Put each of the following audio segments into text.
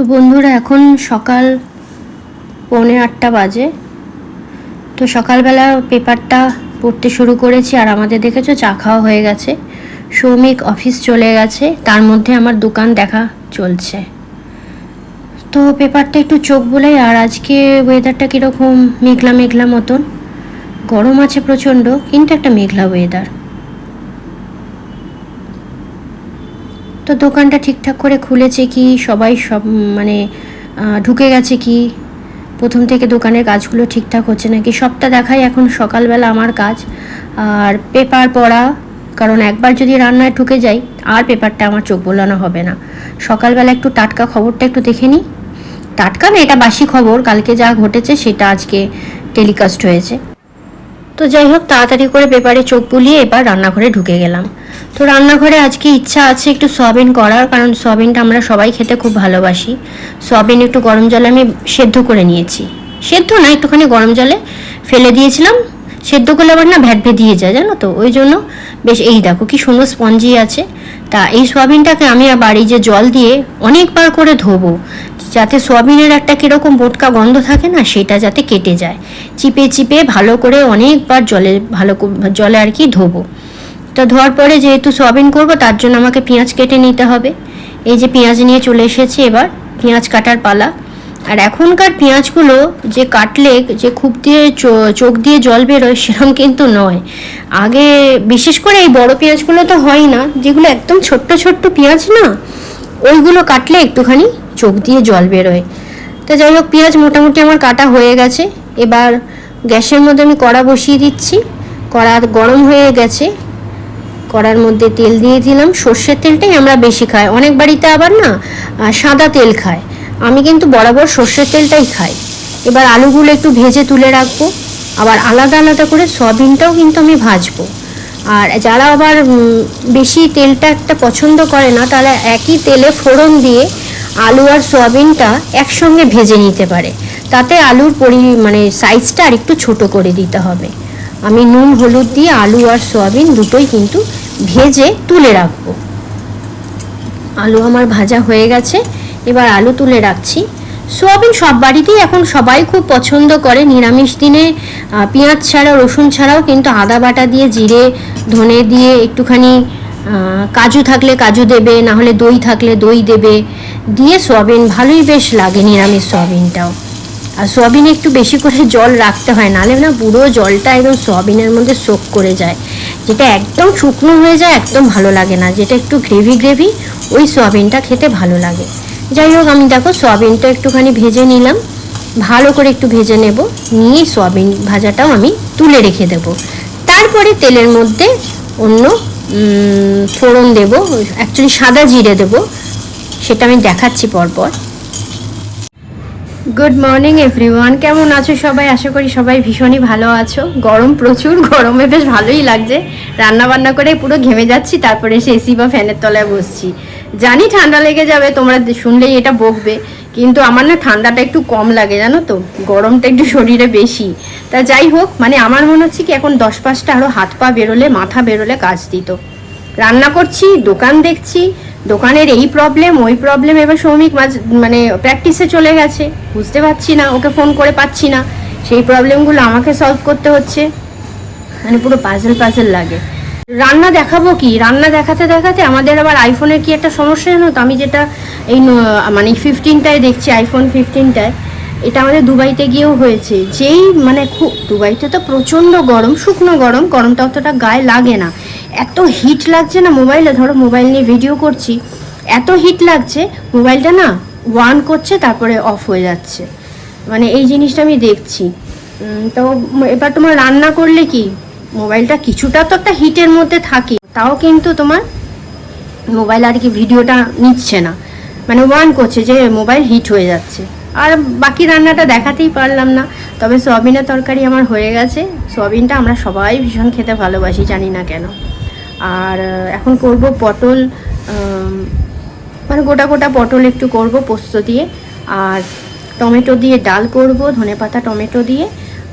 তো বন্ধুরা, এখন সকাল পৌনে আটটা বাজে। তো সকালবেলা পেপারটা পড়তে শুরু করেছি আর আমাদের দেখেছ চা খাওয়া হয়ে গেছে। সৌমিক অফিস চলে গেছে, তার মধ্যে আমার দোকান দেখা চলছে। তো পেপারটা একটু চোখ বলে আর আজকে ওয়েদারটা কীরকম? মেঘলা মেঘলা মতন। গরম আছে প্রচণ্ড, কিন্তু একটা মেঘলা ওয়েদার তো দোকানটা ঠিকঠাক করে খুলেছে কি? সবাই সব মানে ঢুকে গেছে কি? প্রথম থেকে দোকানের কাজগুলো ঠিকঠাক হচ্ছে নাকি? সবটা দেখাই এখন সকালবেলা আমার কাজ। আর পেপার পড়া, কারণ একবার যদি রান্নায় ঢুকে যাই, আর পেপারটা আমার চোখ বোলানো হবে না। সকালবেলা একটু টাটকা খবরটা একটু দেখে নিই। টাটকা না, এটা বাসি খবর। কালকে যা ঘটেছে সেটা আজকে টেলিকাস্ট হয়েছে। তো যাই হোক, তাড়াতাড়ি করে পেপারে চোখ বুলিয়ে এবার রান্নাঘরে ঢুকে গেলাম। তো রান্নাঘরে আজকে ইচ্ছা আছে একটু সয়াবিন করার, কারণ সয়াবিনটা আমরা সবাই খেতে খুব ভালোবাসি। সয়াবিন একটু গরম জলে আমি সেদ্ধ করে নিয়েছি। সেদ্ধ না, একটুখানি গরম জলে ফেলে দিয়েছিলাম। সেদ্ধ করলে আবার না ভ্যাট ভেদিয়ে যায়, জানো তো? ওই জন্য বেশ, এই দেখো কি সুন্দর স্পঞ্জি আছে। তা এই সোয়াবিনটাকে আমি আবার এই যে জল দিয়ে অনেকবার করে ধোবো, যাতে সোয়াবিনের একটা কীরকম বোটকা গন্ধ থাকে না, সেটা যাতে কেটে যায়। চিপে চিপে ভালো করে অনেকবার জলে, ভালো জলে আর কি ধোবো। তো ধোয়ার পরে যেহেতু সোয়াবিন করব, তার জন্য আমাকে পেঁয়াজ কেটে নিতে হবে। এই যে পেঁয়াজ নিয়ে চলে এসেছি এবার, পেঁয়াজ কাটার পালা। আর এখনকার পেঁয়াজগুলো যে কাটলে, যে খুব দিয়ে চোখ দিয়ে জল বেরোয় সেরকম কিন্তু নয়। আগে বিশেষ করে এই বড় পেঁয়াজগুলো তো হয় না, যেগুলো একদম ছোট্ট ছোট্ট পেঁয়াজ না, ওইগুলো কাটলে একটুখানি চোখ দিয়ে জল বেরোয়। তো যাই হোক, পেঁয়াজ মোটামুটি আমার কাটা হয়ে গেছে। এবার গ্যাসের মধ্যে আমি কড়া বসিয়ে দিচ্ছি। কড়া গরম হয়ে গেছে। কড়ার মধ্যে তেল দিয়ে দিলাম। সর্ষের তেলটাই আমরা বেশি খাই। অনেক বাড়িতে আবার না সাদা তেল খায়। আমি কিন্তু বরাবর সর্ষের তেলটাই খাই। এবার আলুগুলো একটু ভেজে তুলে রাখব। আবার আলাদা আলাদা করে সয়াবিনটাও কিন্তু আমি ভাজবো। আর যারা আবার বেশি তেলটা একটা পছন্দ করে না, তারা একই তেলে ফোড়ন দিয়ে আলু আর সয়াবিনটা একসঙ্গে ভেজে নিতে পারে। তাতে আলুর পরি মানে সাইজটা আর একটু ছোট করে দিতে হবে। আমি নুন, হলুদ দিয়ে আলু আর সয়াবিন দুটোই কিন্তু ভেজে তুলে রাখব। আলু আমার ভাজা হয়ে গেছে। এবার আলু তুলে রাখছি। সোয়াবিন সব বাড়িতেই এখন সবাই খুব পছন্দ করে। নিরামিষ দিনে পেঁয়াজ ছাড়া রসুন ছাড়াও কিন্তু আদা বাটা দিয়ে, জিরে, ধনে দিয়ে একটুখানি কাজু থাকলে কাজু দেবে না হলে দই থাকলে দই দেবে। দিয়ে সোয়াবিন, ভালোই বেশ লাগে নিরামিষ সোয়াবিনটাও। আর সোয়াবিনে একটু বেশি করে জল রাখতে হয় নাহলে না পুরো জলটা একদম সোয়াবিনের মধ্যে সোক করে যায়। যেটা একদম শুকনো হয়ে যায়, একদম ভালো লাগে না। যেটা একটু গ্রেভি গ্রেভি ওই সোয়াবিনটা খেতে ভালো লাগে। যাই হোক, আমি দেখো সোয়াবিনটা একটুখানি ভেজে নিলাম। ভালো করে একটু ভেজে নেব। নিয়ে সোয়াবিন ভাজাটাও আমি তুলে রেখে দেব। তারপরে তেলের মধ্যে অন্য ফোড়ন দেব অ্যাকচুয়ালি সাদা জিরে দেব। সেটা আমি দেখাচ্ছি পরপর। গুড মর্নিং এভরিওয়ান কেমন আছো সবাই? আশা করি সবাই ভীষণই ভালো আছো। গরম প্রচুর, গরমে বেশ ভালোই লাগছে। রান্না বান্না করে পুরো ঘেমে যাচ্ছি, তারপরে এসে এসি বা ফ্যানের তলায় বসছি। জানি ঠান্ডা লেগে যাবে, তোমরা শুনলেই এটা বকবে, কিন্তু আমার না ঠান্ডাটা একটু কম লাগে, জানো তো? গরমটা একটু শরীরে বেশি। তা যাই হোক মানে আমার মনে হচ্ছে কি এখন দশ পাঁচটা আরও হাত পা বেরোলে, মাথা বেরোলে কাজ দিত। রান্না করছি, দোকান দেখছি, দোকানের এই প্রবলেম ওই প্রবলেম এবার সৌমিক মানে প্র্যাকটিসে চলে গেছে। বুঝতে পারছি না, ওকে ফোন করে পাচ্ছি না। সেই প্রবলেমগুলো আমাকে সলভ করতে হচ্ছে। মানে পুরো পাজল পাজল লাগে। রান্না দেখাবো কি? রান্না দেখাতে দেখাতে আমাদের আবার আইফোনের কি একটা সমস্যা জানো তো? আমি যেটা এই মানে ফিফটিনটায় দেখছি আইফোন ফিফটিনটায় এটা আমাদের দুবাইতে গিয়েও হয়েছে। যেই মানে খুব, দুবাইতে তো প্রচণ্ড গরম, শুকনো গরম, গরমটা অতটা গায়ে লাগে না। এত হিট লাগছে না মোবাইলে ধরো মোবাইল নিয়ে ভিডিও করছি, এত হিট লাগছে মোবাইলটা না ওয়ান করছে, তারপরে অফ হয়ে যাচ্ছে। মানে এই জিনিসটা আমি দেখছি। তো এবার তোমার রান্না করলে কি? মোবাইলটা কিছুটা তো একটা হিটের মধ্যে থাকে, তাও কিন্তু তোমার মোবাইল আর কি ভিডিওটা নিচ্ছে না। মানে ওয়ান করছে যে মোবাইল হিট হয়ে যাচ্ছে। আর বাকি রান্নাটা দেখাতেই পারলাম না। তবে সয়াবিনের তরকারি আমার হয়ে গেছে। সোয়াবিনটা আমরা সবাই ভীষণ খেতে ভালোবাসি, জানি না কেন। আর এখন করব পটল মানে গোটা গোটা পটল একটু করব পোস্ত দিয়ে। আর টমেটো দিয়ে ডাল করব, ধনেপাতা, টমেটো দিয়ে।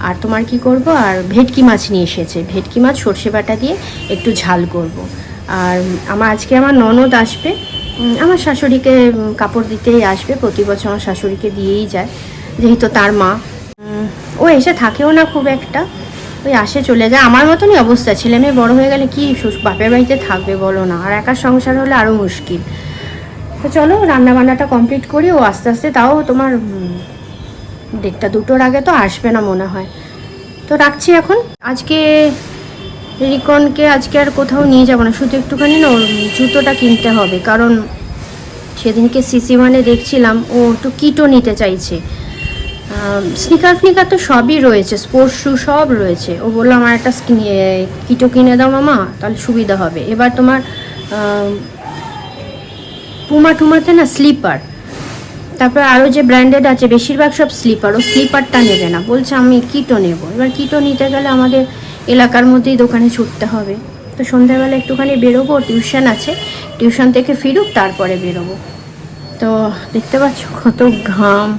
আর তোমার কি করব? আর ভেটকি মাছ নিয়ে এসেছে। ভেটকি মাছ, সর্ষে বাটা দিয়ে একটু ঝাল করব। আর আমার আজকে আমার ননদ আসবে। আমার শাশুড়িকে কাপড় দিতেই আসবে। প্রতি বছর আমার শাশুড়িকে দিয়েই যায়, যেহেতু তার মা। ও এসে থাকেও না খুব একটা। ওই আসে, চলে যায়। আমার মতনই অবস্থা। ছেলে মেয়ে বড় হয়ে গেলে কি বাপের বাড়িতে থাকবে বলো না। আর একা সংসার হলে আরও মুশকিল। তো চলো রান্না বান্নাটা কমপ্লিট করি। ও আস্তে আস্তে তাও তোমার দেড়টা দুটোর আগে তো আসবে না মনে হয়। তো রাখছি এখন। আজকে রিকনকে আজকে আর কোথাও নিয়ে যাব না। শুধু একটুখানি না, ওর জুতোটা কিনতে হবে। কারণ সেদিনকে সিসি মানে দেখছিলাম, ও একটু কিটো নিতে চাইছে। স্নিকার ফ্নিকার তো সবই রয়েছে, স্পোর্টস শু সব রয়েছে। ও বলল, আমার একটা কিটো কিনে দাও মামা, তাহলে সুবিধা হবে। এবার তোমার পুমা টুমাতে না, স্লিপার। তারপর আরও যে ব্র্যান্ডেড আছে, বেশিরভাগ সব স্লিপার ও স্লিপারটা নেবে না। বলছে আমি কিটো নেব। এবার কিটো নিতে গেলে আমাদের এলাকার মধ্যেই দোকানে ছুটতে হবে। তো সন্ধ্যাবেলা একটুখানি বেরোবো টিউশন আছে। টিউশন থেকে ফিরুক, তারপরে বেরোবো। তো দেখতে পাচ্ছ কত ঘাম।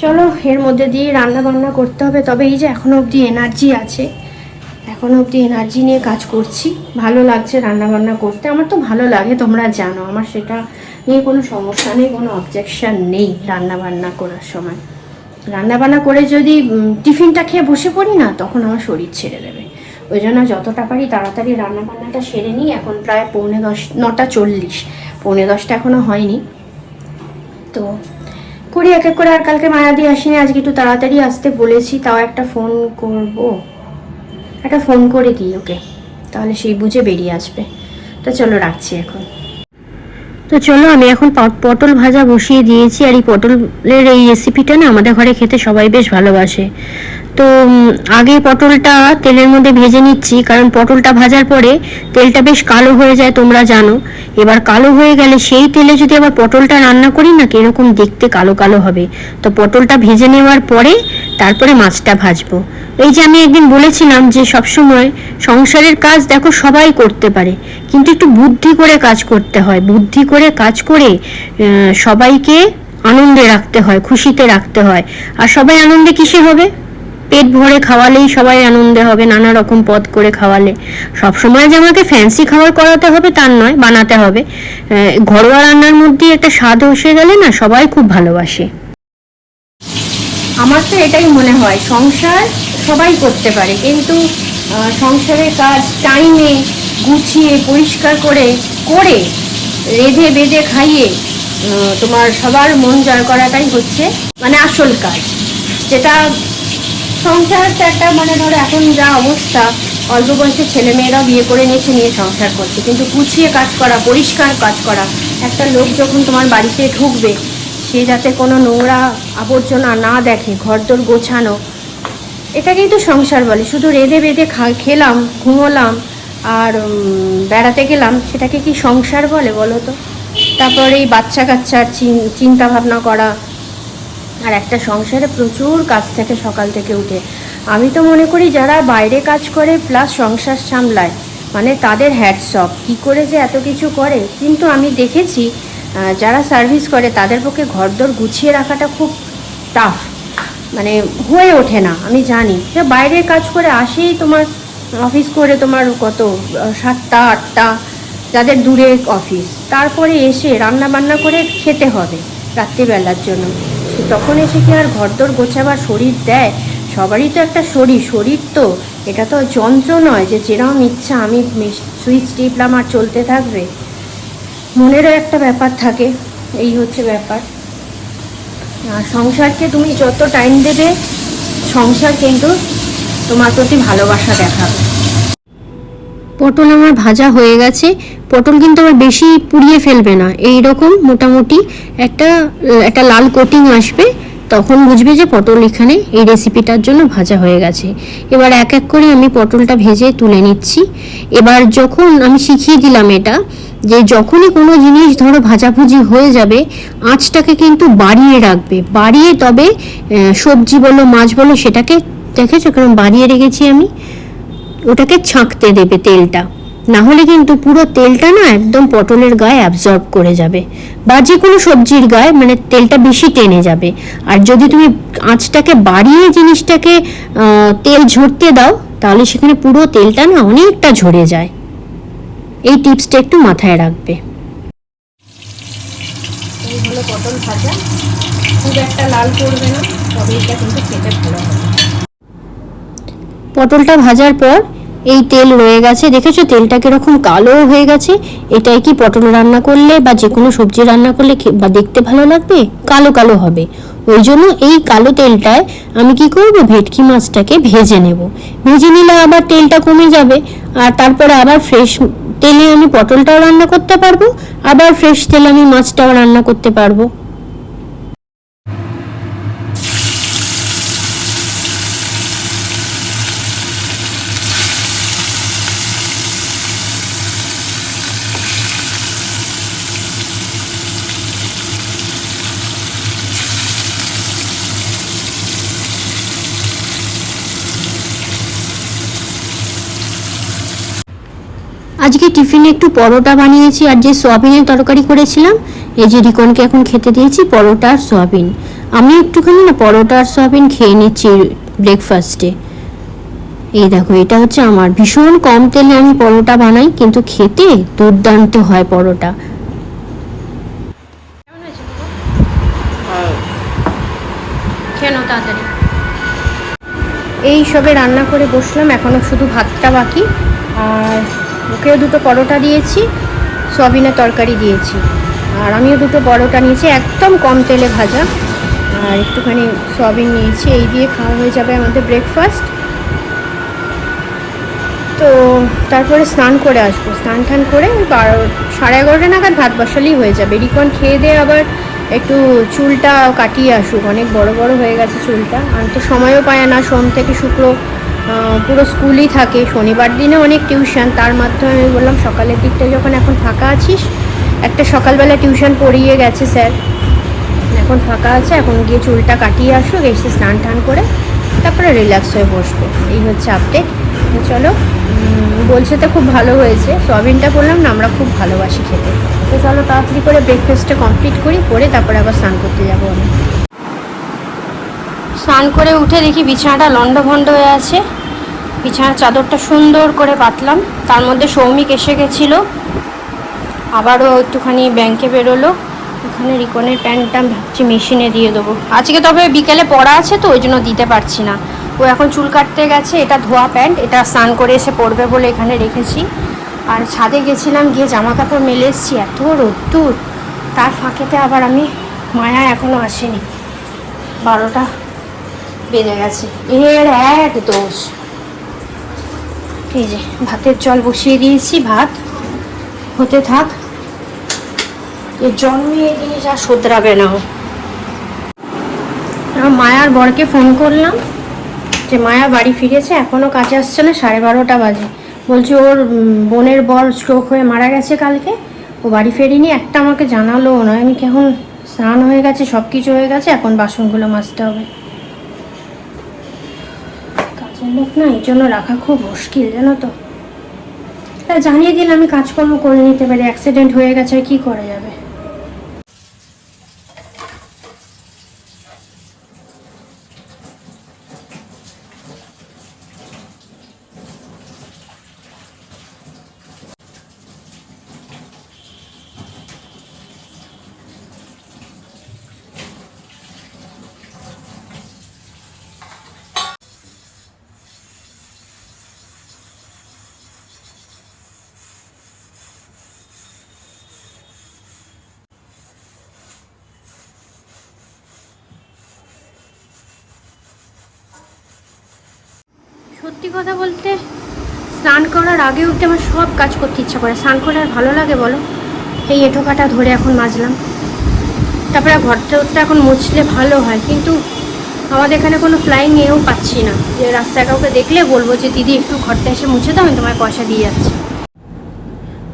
চলো, এর মধ্যে দিয়ে রান্না বান্না করতে হবে। তবে এই যে এখনও অবধি এনার্জি আছে। এখনও অবধি এনার্জি নিয়ে কাজ করছি। ভালো লাগছে রান্না বান্না করতে। আমার তো ভালো লাগে, তোমরা জানো। আমার সেটা নিয়ে কোনো সমস্যা নেই, কোনো অবজেকশান নেই রান্না বান্না করার সময়। রান্না বান্না করে যদি টিফিনটা খেয়ে বসে পড়ি না, তখন আমার শরীর ছেড়ে দেবে। ওই জন্য যতটা পারি তাড়াতাড়ি রান্না বান্নাটা সেরে নিই। এখন প্রায় পৌনে দশ, নটা চল্লিশ। পৌনে দশটা এখনও হয়নি। তো করি এক এক করে, আর কালকে মায়াদি আসেনি, আজকে একটু তাড়াতাড়ি আসতে বলেছি, তাও একটা ফোন করব। একটা ফোন করে দিই ওকে, তাহলে সেই বুঝে বেরিয়ে আসবে। তো চলো রাখছি এখন। তো চলো, আমি এখন পট- পটল ভাজা বসিয়ে দিয়েছি আর এই পটলের এই রেসিপিটা না আমাদের ঘরে খেতে সবাই বেশ ভালোবাসে। তো আগে পটলটা তেলের মধ্যে ভেজে নিচ্ছি, কারণ পটলটা ভাজার পরে তেলটা বেশ কালো হয়ে যায়, তোমরা জানো। এবার কালো হয়ে গেলে সেই তেলে যদি আবার পটলটা রান্না করি না, কীরকম দেখতে কালো কালো হবে। তো পটলটা ভেজে নেওয়ার পরে তারপরে মাছটা ভাজবো। এই যে আমি একদিন বলেছিলাম যে সবসময় সংসারের কাজ দেখো সবাই করতে পারে, কিন্তু একটু বুদ্ধি করে কাজ করতে হয়। বুদ্ধি করে কাজ করে সবাইকে আনন্দে রাখতে হয়, খুশিতে রাখতে হয়। আর সবাই আনন্দে কিসে হবে? পেট ভরে খাওয়ালেই সবাই আনন্দে হবে, নানা রকম পদ করে খাওয়ালে। সব সময় যে আমাকে ফ্যান্সি খাবার করাতে হবে তার নয়, বানাতে হবে। ঘরোয়া রান্নার মধ্যে একটা স্বাদ এসে গেলে না সবাই খুব ভালোবাসে। আমার তো এটাই মনে হয়, সংসার সবাই করতে পারে। কিন্তু সংসারের কাজ টাইমে গুছিয়ে, পরিষ্কার করে করে, রেঁধে বেঁধে খাইয়ে তোমার সবার মন জয় করাটাই হচ্ছে মানে আসল কাজ। যেটা সংসার একটা মানে ধরো এখন যা অবস্থা, অল্প বয়সে ছেলে মেয়েরাও বিয়ে করে নিয়েছে, নিয়ে সংসার করছে। কিন্তু গুছিয়ে কাজ করা, পরিষ্কার কাজ করা, একটা লোক যখন তোমার বাড়িতে ঢুকবে, সে যাতে কোনো নোংরা আবর্জনা না দেখে, ঘরদোর গোছানো এটাকেই তো সংসার বলে। শুধু রেঁধে বেঁধে খেলাম, ঘুমোলাম আর বেড়াতে গেলাম, সেটাকে কি সংসার বলে বলো তো? তারপরে এই বাচ্চা কাচ্চার চিন- চিন্তা ভাবনা করা আর একটা সংসারে প্রচুর কাজ থাকে সকাল থেকে উঠে। আমি তো মনে করি যারা বাইরে কাজ করে প্লাস সংসার সামলায় মানে তাদের হ্যাডসঅপ কি করে যে এত কিছু করে? কিন্তু আমি দেখেছি যারা সার্ভিস করে তাদের পক্ষে ঘরদোর গুছিয়ে রাখাটা খুব টাফ মানে হয়ে ওঠে না, আমি জানি। সে বাইরে কাজ করে আসেই তোমার অফিস করে তোমার কত সাতটা, আটটা, যাদের দূরে অফিস তারপরে এসে রান্না বান্না করে খেতে হবে রাত্রিবেলার জন্য। তখন এসে কি আর ঘরদোর গোছাবার শরীর দেয়? সবারই তো একটা শরীর শরীর তো। এটা তো যন্ত্র নয় যে যেরকম ইচ্ছা আমি সুইচ টিপলাম আর চলতে থাকবে। মনেরও একটা ব্যাপার থাকে, এই হচ্ছে ব্যাপার। আর সংসারকে তুমি যত টাইম দেবে, সংসার কিন্তু তোমার প্রতি ভালোবাসা দেখাবে। পটল আমার ভাজা হয়ে গেছে। পটল কিন্তু আবার বেশি পুড়িয়ে ফেলবে না। এই রকম মোটামুটি একটা একটা লাল কোটিং আসবে, তখন বুঝবে যে পটল এখানে এই রেসিপিটার জন্য ভাজা হয়ে গেছে। এবার এক এক করে আমি পটলটা ভেজে তুলে নিচ্ছি। এবার যখন আমি শিখিয়ে দিলাম এটা, যে যখনই কোনো জিনিস ধরো ভাজাভুজি হয়ে যাবে, আঁচটাকে কিন্তু বাড়িয়ে রাখবে। বাড়িয়ে তবে সবজি বলো, মাছ বলো, সেটাকে, দেখেছ কারণ বাড়িয়ে রেখেছি আমি? ওটাকে ছাঁকতে দেবে তেলটা। না হলে কিন্তু পুরো তেলটা না একদম পটলের গায়ে অ্যাবজর্ব করে যাবে। বা যে কোনো সবজির গায়ে মানে তেলটা বেশি টেনে যাবে। আর যদি তুমি আঁচটাকে বাড়িয়ে জিনিসটাকে তেল ঝরতে দাও তাহলে সেখানে পুরো তেলটা না অনেকটা ঝরে যায়। এই টিপসটা একটু মাথায় রাখবে। এই হলো পটল ভাজা। খুব একটা লাল করবে না তবে এটা কিন্তু খেতে ভালো হবে। পটলটা ভাজার পর এই তেল রয়ে গেছে। দেখেছ তেলটা কীরকম কালো হয়ে গেছে? এটাই কি পটল রান্না করলে বা যে কোনো সবজি রান্না করলে বা দেখতে ভালো লাগবে? কালো কালো হবে। ওই জন্য এই কালো তেলটায় আমি কি করব? ভেটকি মাছটাকে ভেজে নেব। ভেজে নিলে আবার তেলটা কমে যাবে। আর তারপরে আবার ফ্রেশ তেলে আমি পটলটাও রান্না করতে পারব। আবার ফ্রেশ তেলে আমি মাছটাও রান্না করতে পারব। আজকে টিফিনে একটু পরোটা বানিয়েছি আর যে সোয়াবিনের তরকারি করেছিলাম, এই যে রিকনকে এখন খেতে দিয়েছি পরোটা আর সোয়াবিন। আমি একটুখানি না পরোটা আর সোয়াবিন খেয়ে নিচ্ছি ব্রেকফাস্টে এই দেখো, এটা হচ্ছে আমার। ভীষণ কম তেলে আমি পরোটা বানাই, কিন্তু খেতে দুর্দান্ত হয় পরোটা। এই সবে রান্না করে বসলাম, এখনও শুধু ভাতটা বাকি। আর ওকেও দুটো পরোটা দিয়েছি, সয়াবিনের তরকারি দিয়েছি। আর আমিও দুটো পরোটা নিয়েছি, একদম কম তেলে ভাজা। আর একটুখানি সয়াবিন নিয়েছি, এই দিয়ে খাওয়া হয়ে যাবে আমাদের ব্রেকফাস্ট তো তারপরে স্নান করে আসব। স্নান টান করে বারো, সাড়ে এগারোটা নাগাদ ভাত বসালেই হয়ে যাবে। রিকন খেয়ে দিয়ে আবার একটু চুলটা কাটিয়ে আসুক। অনেক বড় বড় হয়ে গেছে চুলটা। আর তো সময়ও পায় না, সোম থেকে শুক্র পুরো স্কুলই থাকে। শনিবার দিনে অনেক টিউশন, তার মাধ্যমে আমি বললাম, সকালের দিকটা যখন এখন ফাঁকা আছিস, একটা সকালবেলা টিউশন পড়িয়ে গেছে স্যার। এখন ফাঁকা আছে, এখন গিয়ে চুলটা কাটিয়ে আসুক, এসে স্নান টান করে তারপরে রিল্যাক্স হয়ে বসবো। এই হচ্ছে আপডেট চলো বলছে তো খুব ভালো হয়েছে। সয়াবিনটা করলাম না, আমরা খুব ভালোবাসি খেতে। তো চলো তাড়াতাড়ি করে ব্রেকফাস্টটা কমপ্লিট করি, করে তারপরে আবার স্নান করতে যাব আমি। স্নান করে উঠে দেখি বিছানাটা লন্ডভন্ড হয়ে আছে। বিছানার চাদরটা সুন্দর করে পাতলাম। তার মধ্যে সৌমিক এসে গেছিল। আবারও একটুখানি ব্যাংকে বেরোলো। ওখানে রিকনের প্যান্টটা ভাবছি মেশিনে দিয়ে দেবো। আজকে তবে বিকেলে পড়া আছে তো, ওই জন্য দিতে পারছি না। ও এখন চুল কাটতে গেছে, এটা ধোয়া প্যান্ট, এটা স্নান করে এসে পরবে বলে এখানে রেখেছি। আর ছাদে গেছিলাম, গিয়ে জামা কাপড় মেলে এসেছি। এত রোদ্দুর। তার ফাঁকেতে আবার আমি, মায়া এখনও আসেনি। বারোটা বেজে গেছে। এর এক দোষ। এই যে, ভাতের জল বসিয়ে দিয়েছি, ভাত। হতে থাক। এ জন্মে জিনিস আর শোধরাবে না মায়ার বরকে ফোন করলাম যে, মায়া বাড়ি ফিরেছে এখনও কাজে আসছে না, সাড়ে বারোটা বাজে। বলছে, ওর বোনের বর স্ট্রোক হয়ে মারা গেছে কালকে। ও বাড়ি ফেরিনি, একটা আমাকে জানালোও না আমি কেমন স্নান হয়ে গেছে সব কিছু হয়ে গেছে, এখন বাসনগুলো মাজতে হবে। লোক না, এই জন্য রাখা খুব মুশকিল, জানো তো। তা জানিয়ে দিলে আমি কাজকর্ম করে নিতে পারি অ্যাক্সিডেন্ট হয়ে গেছে আর কি করা যাবে? সত্যি কথা বলতে, স্নান করার আগে উঠতে আমার সব কাজ করতে ইচ্ছা করে। স্নান করে আর ভালো লাগে বলো? এই এঁটো কাটা ধরে এখন মাজলাম। তারপরে ঘরটা এখন মুছলে ভালো হয়, কিন্তু আমাদের এখানে কোনো ফ্লাইং এও পাচ্ছি না। যে রাস্তায় কাউকে দেখলে বলব যে, দিদি, একটু ঘরটা এসে মুছে দাও, আমি তোমায় পয়সা দিয়ে যাচ্ছি।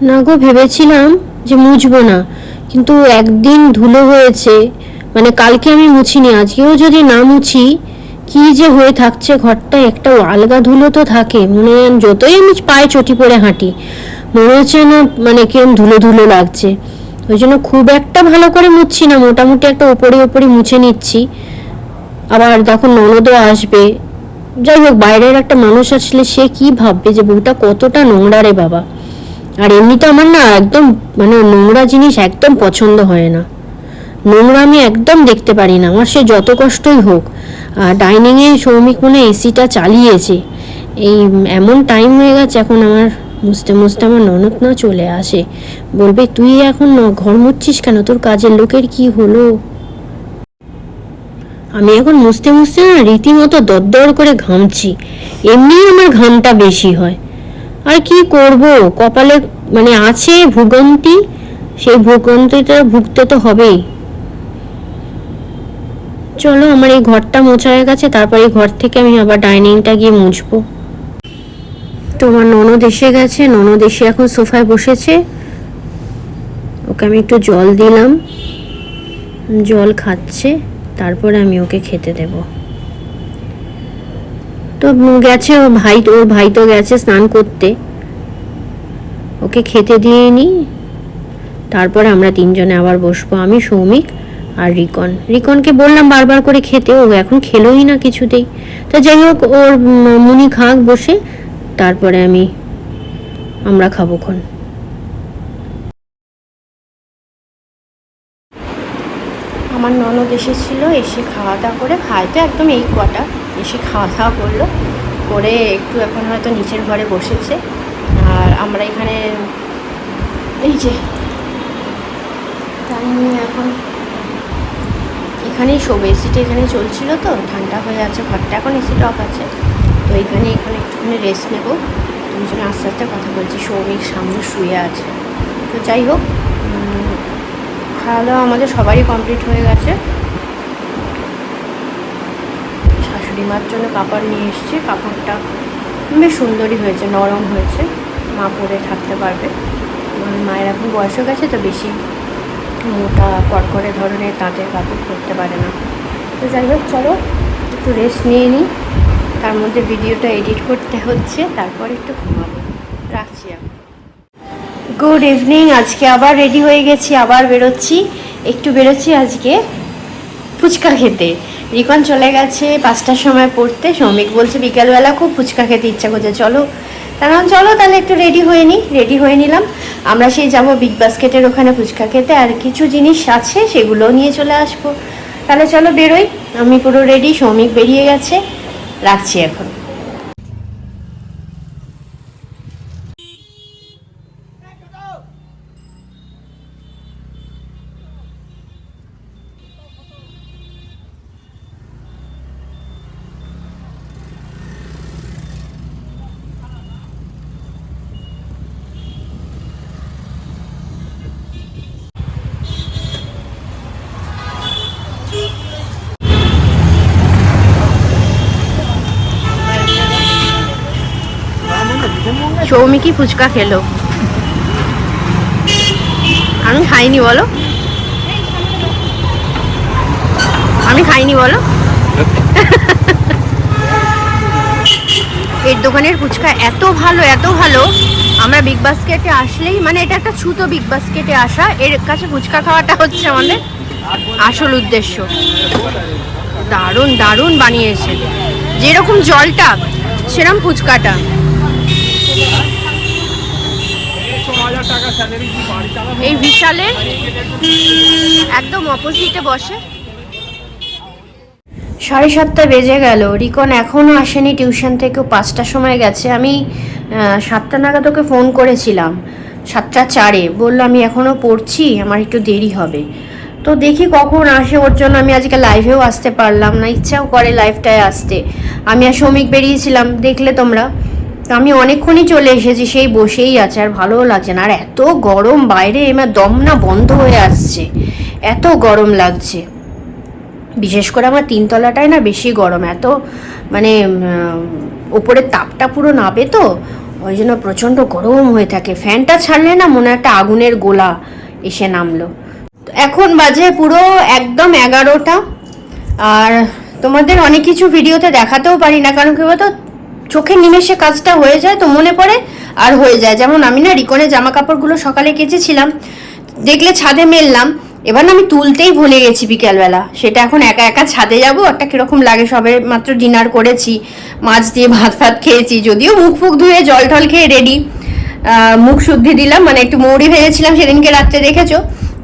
না গো, ভেবেছিলাম যে মুছবো না, কিন্তু একদিন ধুলো হয়েছে মানে কালকে আমি মুছিনি, আজকেও যদি না মুছি কি যে হয়ে থাকছে ঘরটা একটা আলগা ধুলো তো থাকে। মনে যতই আমি পায়ে চটি পরে হাঁটি, মনে হচ্ছে না মানে কিরম ধুলো ধুলো লাগছে। ওই জন্য খুব একটা ভালো করে মুছছি না, মোটামুটি একটা ওপরে ওপরে মুছে নিচ্ছি। আবার তখন ননদও আসবে, যাই হোক, বাইরের একটা মানুষ আসলে সে কি ভাববে যে বউটা কতটা নোংরা রে বাবা। আর এমনি তো আমার না একদম মানে নোংরা জিনিস একদম পছন্দ হয় না। নোংরা আমি একদম দেখতে পারি না। আমার সে যত কষ্টই হোক। ডাইনিংয়ে সৌমিক মনে এসিটা চালিয়েছে। এই এমন টাইম হয়ে গেছে এখন আমার মুছতে মুছতে আমার ননদ না চলে আসে। বলবে, তুই এখন ঘর মুছছিস কেন? তোর কাজের লোকের কি হলো? আমি এখন মুছতে মুছতে না রীতিমতো দরদর করে ঘামছি। এমনি আমার ঘামটা বেশি হয়। আর কি করব? কপালে মানে আছে ভোগান্তি। সেই ভোগান্তিটা ভুগতে তো হবেই। চলো, আমার এই ঘরটা মোছা হয়ে গেছে, তারপর এই ঘর থেকে আমি আবার ডাইনিংটা গিয়ে মুছবো। তোমার ননদ এসে গেছে, ননদ এসে এখন সোফায় বসেছে। ওকে আমি একটু জল দিলাম, জল খাচ্ছে, তারপরে আমি ওকে খেতে দেব। তো গেছে ও ভাই, ওর ভাই তো গেছে স্নান করতে। ওকে খেতে দিয়ে নি, তারপরে আমরা তিনজনে আবার বসবো, আমি, সৌমিক। আর রিকন। রিকনকে বললাম বারবার করে খেতে, ও এখন খেলোই না কিছুতেই। তো যাই হোক, ওর মুনি খাক বসে, তারপরে আমি, আমরা খাব খন আমার ননদ এসেছিল, এসে খাওয়া দাওয়া করে খায় তো একদম এই কটা। এসে খাওয়া দাওয়া করল, করে একটু এখন হয়তো নিচের ঘরে বসেছে। আর আমরা এখানে, এই যে তাই নিয়ে এখন এখানেই শোবে এসিটা এখানে চলছিল তো, ঠান্ডা হয়ে আছে, ঘরটা এখন এসিটা অফ আছে। তো এখানে এখানে একটুখানি রেস্ট নেব। দুজনে আস্তে আস্তে কথা বলছি, সৌমিক সামনে শুয়ে আছে। তো যাই হোক খাওয়া দাওয়া আমাদের সবারই কমপ্লিট হয়ে গেছে। শাশুড়ি মার জন্য কাপড় নিয়ে এসেছি, কাপড়টা বেশ সুন্দরই হয়েছে, নরম হয়েছে। মা পরে থাকতে পারবে। মায়ের এখন বয়স হয়ে গেছে, তো বেশি মোটা কড়কড়ে ধরনের তাঁতের কাপড় করতে পারে না। তো যাই হোক, চলো একটু রেস্ট নিয়ে নিই। তার মধ্যে ভিডিওটা এডিট করতে হচ্ছে, তারপর একটু ঘুমাবো। রাখছি এখন। গুড ইভিনিং আজকে আবার রেডি হয়ে গেছি, আবার বেরোচ্ছি। একটু বেরোচ্ছি আজকে ফুচকা খেতে। রিকন চলে গেছে পাঁচটার সময় পড়তে শ্রমিক বলছে বিকালবেলা খুব ফুচকা খেতে ইচ্ছা করছে। চলো কারণ চলো তাহলে একটু রেডি হয়ে নিই রেডি হয়ে নিলাম। আমরা সেই যাব বিগ বাস্কেটের ওখানে ফুচকা খেতে, আর কিছু জিনিস আছে সেগুলোও নিয়ে চলে আসব। তাহলে চলো বেরোই, আমি পুরো রেডি সৌমিক বেরিয়ে গেছে, রাখছি এখন। সৌমিকই ফুচকা খেলো। আমি খাইনি বলো। আমি খাইনি বলো। এর দোকানের ফুচকা এত ভালো এত ভালো। আমরা বিগ বাস্কেটে আসলেই মানে এটা একটা ছুতো বিগ বাস্কেটে আসা। এর কাছে ফুচকা খাওয়াটা হচ্ছে আমাদের আসল উদ্দেশ্য। দারুণ দারুণ বানিয়েছে। যেরকম জলটা সেরকম ফুচকাটা। এই বিশালে একদম অপোজিটে বসে। সাড়ে সাতটা বেজে গেল। রিকন এখনও আসেনি টিউশন থেকে, ও পাঁচটার সময় গেছে। আমি সাতটা নাগাদ ওকে ফোন করেছিলাম, সাতটা চারে। বলল, আমি এখনও পড়ছি, আমার একটু দেরি হবে। তো দেখি কখন আসে, ওর জন্য আমি আজকে লাইভেও আসতে পারলাম না। ইচ্ছাও করে লাইভটায় আসতে। আমি আর শ্রমিক বেরিয়েছিলাম, দেখলে তোমরা। তো আমি অনেকক্ষণই চলে এসেছি, সেই বসেই আছে, আর ভালোও লাগছে না। আর এত গরম বাইরে এবার দম না বন্ধ হয়ে আসছে। এত গরম লাগছে। বিশেষ করে আমার তিনতলাটায় না বেশি গরম, এত মানে ওপরের তাপটা পুরো নাবে তো। ওই জন্য প্রচণ্ড গরম হয়ে থাকে। ফ্যানটা ছাড়লে না মনে একটা আগুনের গোলা এসে নামলো। এখন বাজে পুরো একদম এগারোটা। আর তোমাদের অনেক কিছু ভিডিওতে দেখাতেও পারি না, কারণ কি বলতো চোখের নিমেষে কাজটা হয়ে যায় তো মনে পড়ে আর হয়ে যায়। যেমন আমি না রিকনের জামা কাপড়গুলো সকালে কেচেছিলাম, দেখলে ছাদে মেললাম। এবার আমি তুলতেই ভুলে গেছি বিকেলবেলা। সেটা এখন একা একা ছাদে যাব, একটা কীরকম লাগে? সবে মাত্র ডিনার করেছি, মাছ দিয়ে ভাত ফাত খেয়েছি, যদিও মুখ ফুক ধুয়ে জল টল খেয়ে রেডি মুখ শুদ্ধি দিলাম মানে একটু মৌরি ভেজেছিলাম সেদিনকে রাত্রে দেখেছ?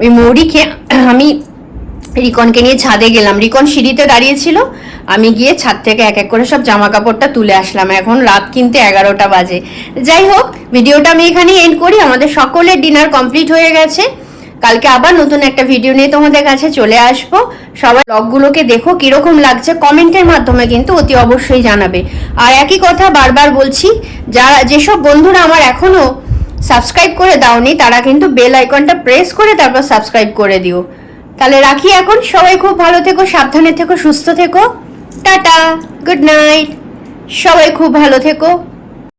ওই মৌরি খেয়ে আমি রিকনকে নিয়ে ছাদে গেলাম। রিকন সিঁড়িতে দাঁড়িয়েছিল। আমি গিয়ে ছাদ থেকে এক এক করে সব জামা কাপড়টা তুলে আসলাম। এখন রাত কিন্তু এগারোটা বাজে। যাই হোক, ভিডিওটা আমি এখানে এন্ড করি। আমাদের সকলের ডিনার কমপ্লিট হয়ে গেছে। কালকে আবার নতুন একটা ভিডিও নিয়ে তোমাদের কাছে চলে আসব। সবাই ব্লগগুলোকে দেখো, কীরকম লাগছে। কমেন্টের মাধ্যমে কিন্তু অতি অবশ্যই জানাবে। আর একই কথা বারবার বলছি, যারা, যেসব বন্ধুরা আমার এখনও সাবস্ক্রাইব করে দাওনি, তারা কিন্তু বেল আইকনটা প্রেস করে তারপর সাবস্ক্রাইব করে দিও। তাহলে রাখি এখন। সবাই খুব ভালো থেকো, সাবধানে থেকো, সুস্থ থেকো। টাটা গুড নাইট সবাই খুব ভালো থেকো।